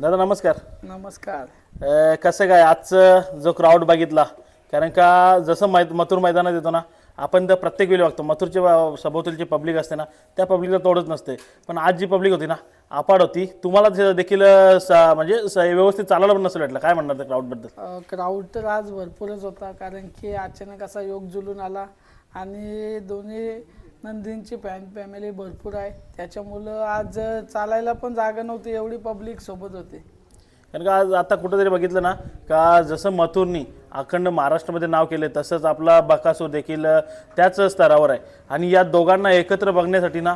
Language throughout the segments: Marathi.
दादा नमस्कार. नमस्कार. अ, कसं काय आजचं जो क्राऊड बघितला कारण का जसं मै मथुर मैदानात येतो ना आपण तर प्रत्येक वेळी बघतो मथुरचे वा- सभोवतालची पब्लिक असते ना त्या पब्लिकला तोडच नसते. पण आज जी पब्लिक होती ना अपाड होती तुम्हाला ते देखील अ, स- म्हणजे स- व्यवस्थित चालायला पण नसेल वाटलं. काय म्हणणार त्या क्राऊडबद्दल क्राऊड तर आज भरपूरच होता कारण की अचानक असा योग जुलून आला आणि दोन्ही नंदींची फॅन फॅमिली भरपूर आहे. त्याच्यामुळं आज चालायला पण जागा नव्हती एवढी पब्लिक सोबत होती. कारण का आज आता कुठंतरी बघितलं ना का जसं मथुरनी अखंड महाराष्ट्रामध्ये नाव केले तसंच आपला बकासूर देखील त्याच स्तरावर आहे. आणि या दोघांना एकत्र बघण्यासाठी ना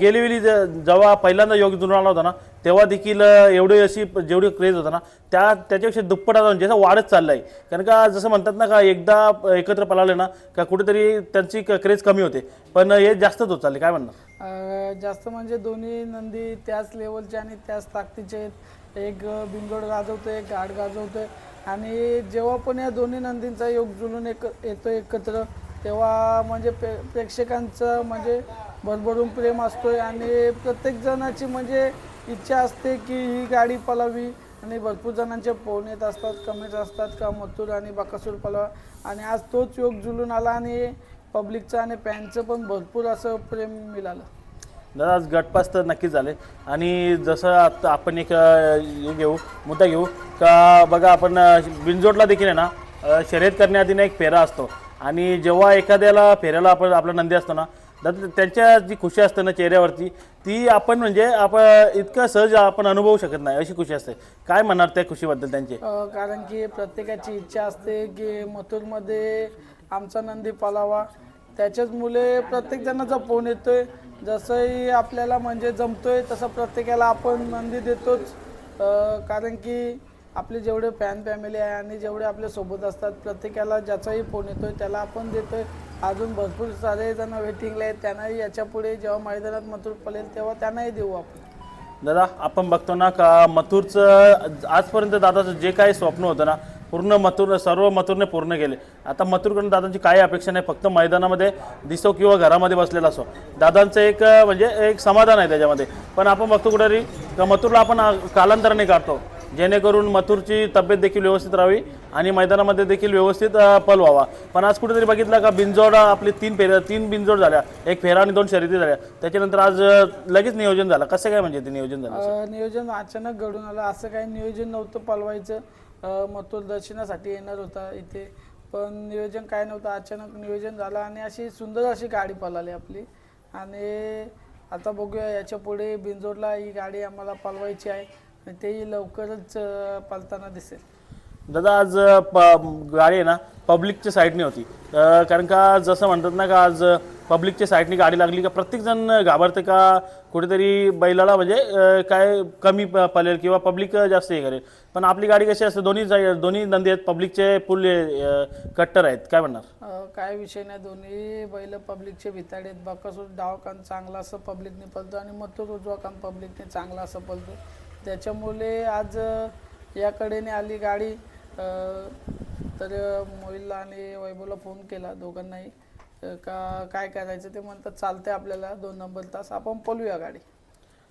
गेली वेळी जेव्हा पहिल्यांदा योग जुळून आला होता ना तेव्हा देखील एवढी अशी जेवढी क्रेज होता ना त्या त्याच्यापेक्षा दुप्पट आता म्हणजे जसं वाढत चाललं आहे कारण का जसं म्हणतात ना का एकदा एकत्र पळाले ना का कुठेतरी त्यांची क्रेज कमी होते. पण हे जास्तच होत चालले काय म्हणणार? जास्त म्हणजे दोन्ही नंदी त्याच लेवलचे आणि त्याच ताकदीचे एक बिंगोड गाजवतो एक गाड गाजवतोय. आणि जेव्हा पण या दोन्ही नंदींचा योग जुलून एक येतो एकत्र तेव्हा म्हणजे प्रे प्रेक्षकांचं म्हणजे भरभरून प्रेम असतो आहे आणि प्रत्येक जणाची म्हणजे इच्छा असते की ही गाडी पलावी. आणि भरपूर जणांचे फोन येत असतात कमेंट्स असतात का मथुर आणि बाकासूर पलावा. आणि आज तोच योग जुलून आला आणि पब्लिकचं आणि फॅनचं पण भरपूर असं प्रेम मिळालं. दादा आज गटपास तर नक्कीच झाले. आणि जसं आता आपण एक हे घेऊ मुद्दा घेऊ का बघा आपण अ, बिनजोडला देखील आहे ना शर्यत करण्याआधी ना एक फेरा असतो. आणि जेव्हा एखाद्याला फेऱ्याला आपण आपला नंदी असतो ना त्यांच्या जी खुशी असते ना चेहऱ्यावरती ती आपण म्हणजे आपण इतकं सहज आपण अनुभवू शकत नाही अशी खुशी असते. काय म्हणणार त्या खुशीबद्दल त्यांची? कारण की प्रत्येकाची इच्छा असते की मथुरमध्ये आमचा नंदी पलावा. त्याच्याच मुले प्रत्येक जणाचा फोन येतोय. जसंही आपल्याला म्हणजे जमतोय तसं प्रत्येकाला आपण नंदी देतोच. कारण की आपले जेवढे फॅन फॅमिली आहे आणि जेवढे आपल्यासोबत असतात प्रत्येकाला ज्याचाही फोन येतोय त्याला आपण देतोय. अजून भरपूर सारे जण वेटिंगला आहेत त्यांनाही याच्यापुढे जेव्हा मैदानात मथुर पळेल तेव्हा त्यांनाही देऊ आपण. दादा आपण बघतो ना का मथुरचं आजपर्यंत दादाचं जे काही स्वप्न होतं ना पूर्ण मथुर सर्व मथुरने पूर्ण केले. आता मथुरकडून दादांची काही अपेक्षा नाही फक्त मैदानामध्ये दिसो किंवा घरामध्ये बसलेला असो. दादांचं एक म्हणजे एक समाधान आहे त्याच्यामध्ये. पण आपण बघतो कुठेतरी मथुरला आपण कालांतराने काढतो. जेणेकरून मथुरची तब्येत देखील व्यवस्थित राहावी आणि मैदानामध्ये देखील व्यवस्थित पल व्हावा. पण आज कुठेतरी बघितलं का बिनजोड आपली तीन फेऱ्या तीन बिनजोड झाल्या. एक फेरा आणि दोन शर्यती झाल्या. त्याच्यानंतर आज लगेच नियोजन झालं. कसं काय म्हणजे ते नियोजन झालं नियोजन अचानक घडून आलं. असं काही नियोजन नव्हतं पालवायचं. मथुर दर्शनासाठी येणार होता इथे. पण नियोजन काय नव्हतं. अचानक नियोजन झालं आणि अशी सुंदर अशी गाडी पळाली आपली. आणि आता बघूया याच्यापुढे बिंजोडला ही गाडी आम्हाला पळवायची आहे. तेही लवकरच अ, पळताना दिसेल. दादा आज अ, प गाडी आहे ना पब्लिकच्या साईडने होती. अ, कारण का जसं म्हणतात ना का आज पब्लिकच्या साईडने गाडी लागली का प्रत्येकजण घाबरते का? कुठेतरी बैलाला म्हणजे अ, काय कमी प- पळेल किंवा पब्लिक जास्त हे करेल. पण आपली गाडी कशी असते? दोन्ही साई- दोन्ही नंदी आहेत पब्लिकचे फुल कट्टर आहेत. काय म्हणणार? अ, काय विषय नाही. दोन्ही बैल पब्लिकचे भिताडे आहेत. बाकासूर डाव कान चांगला असं पब्लिकने पळतो आणि मथुर उजवा कान पब्लिकने चांगला असं पळतो. त्याच्यामुळे आज अ, या कडेने आली गाडी. तर मोहिलला आणि वैभवला फोन केला दोघांनाही. का काय करायचं ते म्हणतात चालतंय आपल्याला दोन नंबर तास. आपण पळूया गाडी.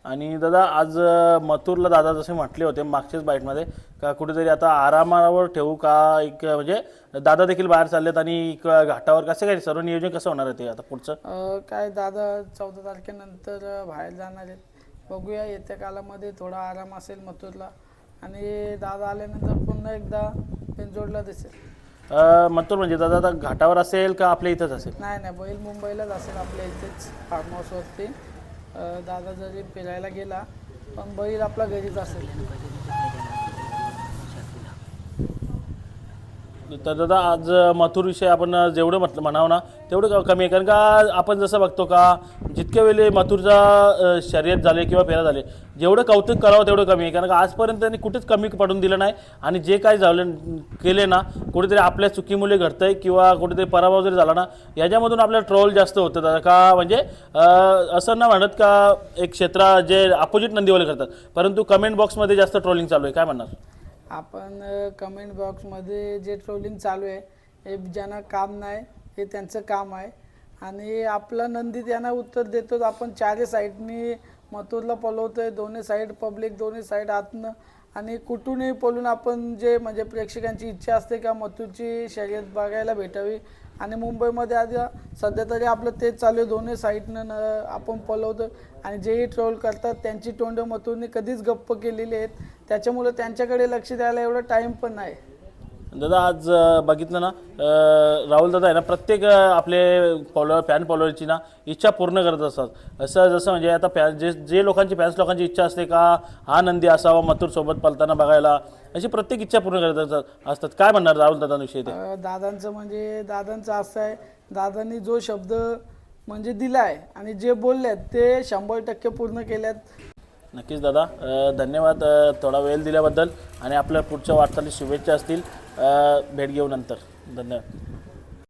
आणि दादा आज मथुरला दादा जसे म्हटले होते मागच्याच बाईटमध्ये का कुठेतरी आता आरामावर ठेवू का एक म्हणजे दादा देखील बाहेर चाललेत आणि एक घाटावर कसं काय सर्व नियोजन कसं होणार आहे ते आता पुढचं? अ, काय दादा चौदा तारखेनंतर बाहेर जाणार आहेत. बघूया येत्या कालामध्ये थोडा आराम असेल मथुरला. आणि दादा आल्यानंतर पुन्हा एकदा पिंजोडला दिसेल. अ, मथुर म्हणजे दादा आता घाटावर असेल का आपल्या इथंच असेल? नाही नाही बैल मुंबईलाच असेल आपल्या इथेच फार्म हाऊसवरती अ, दादा जरी फिरायला गेला पण बैल आपला घरीच असेल. तर दादा आज मथुर विषय आपण जेवढं म्हटलं म्हणावं ना तेवढं कमी आहे. कारण का आपण जसं बघतो का जितक्या वेळी मथुरचा शर्यत झाले किंवा फेरा झाले जेवढं कौतुक करावं तेवढं कमी आहे. कारण का आजपर्यंत त्यांनी कुठेच कमी पडून दिलं नाही आणि जे काय झालं केले ना कुठेतरी आपल्या चुकीमुळे घडतंय किंवा कुठेतरी पराभव जरी झाला ना याच्यामधून आपल्याला ट्रोल जास्त होतं. दादा का म्हणजे असं ना म्हणत का एक क्षेत्र जे अपोजिट नंदीवाले करतात. परंतु कमेंट बॉक्समध्ये जास्त ट्रोलिंग चालू आहे. काय म्हणणार? आपण कमेंट बॉक्समध्ये जे ट्रोलिंग चालू आहे हे ज्यांना काम नाही हे त्यांचं काम आहे. आणि आपला नंदित यांना उत्तर देतो आपण. चारही साईडनी मथुरला आहे दोन्ही साईड पब्लिक दोन्ही साईड आतनं. आणि कुठूनही पळून आपण जे म्हणजे प्रेक्षकांची इच्छा असते का मथुरची शर्यत बघायला भेटावी. आणि मुंबईमध्ये आधी सध्या तरी आपलं तेच चालू आहे. दोन्ही साईडनं न- आपण पलवतो आणि जेही ट्रोल करतात त्यांची तोंड मथुरने कधीच गप्प केलेली आहेत. त्याच्यामुळे त्यांच्याकडे लक्ष द्यायला एवढं टाईम पण नाही. दादा आज बघितलं ना राहुल दादा आहे ना प्रत्येक आपले फॉलोअर फॅन फॉलोअरची ना इच्छा पूर्ण करत असतात. असं जसं म्हणजे आता फॅन जे जे लोकांची फॅन्स लोकांची इच्छा असते का हा नंदी असावा मथुरसोबत पलताना बघायला अशी प्रत्येक इच्छा पूर्ण करत असतात असतात. काय म्हणणार राहुल दादांविषयी ते? दादांचं म्हणजे दादांचं असं आहे दादांनी जो शब्द म्हणजे दिला आहे आणि जे बोलले आहेत ते शंभर टक्के पूर्ण केल्यात. नक्कीच दादा. धन्यवाद थोडा वेळ दिल्याबद्दल आणि आपल्या पुढच्या वाटचाली शुभेच्छा असतील. भेट घेऊ नंतर. धन्यवाद.